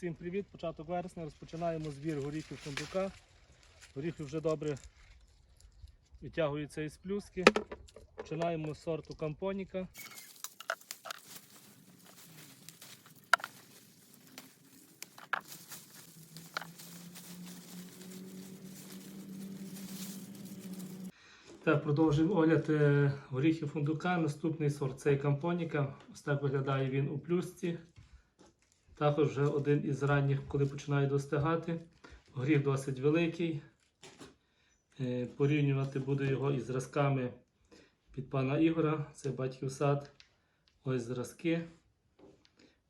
Всім привіт! Початок вересня. Розпочинаємо збір горіхів фундука. Горіхи вже добре витягуються із плюски. Починаємо з сорту кампоніка. Так, продовжуємо огляд е, горіхів фундука. Наступний сорт це кампоніка. Ось так виглядає він у плюсці. Також вже один із ранніх, коли починає достигати. Горіх досить великий. Е, Порівнювати буду його із зразками від пана Ігора. Це батьків сад. Ось зразки.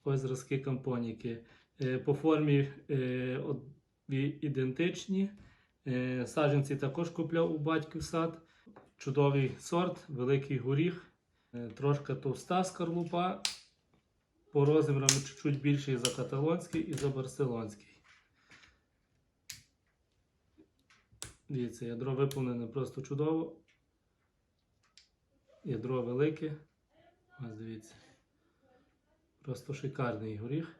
Ось зразки кампоніки. Е, По формі е, ідентичні. Саджанці також купляв у батьків сад. Чудовий сорт, великий горіх, трошки товста скорлупа. По розмірам чуть-чуть більший за каталонський і за барселонський. Дивіться, ядро виповнене просто чудово. Ядро велике. Ось дивіться. Просто шикарний горіх.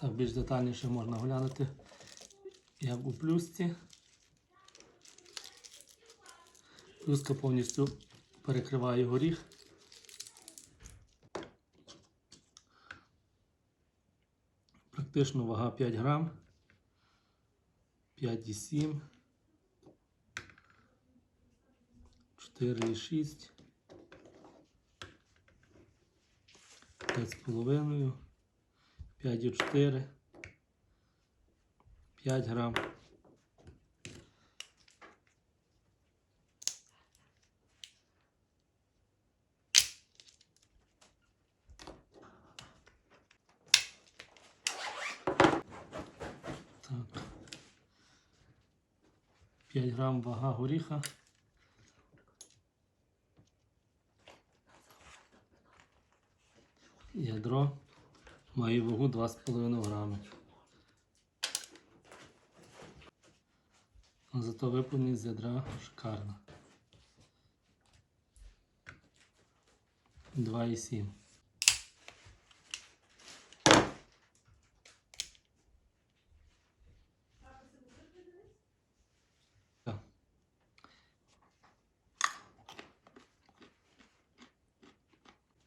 Так, більш детальніше можна глянути, як у плюсці. Плюска повністю перекриває горіх. Практично вага 5 грам, 5,7, 4,6, 5,5, 5,4, 5 грам. 5 грам вага горіха. Ядро має вагу 2,5 грами. Зато виповненість з ядра шикарна. 2,7.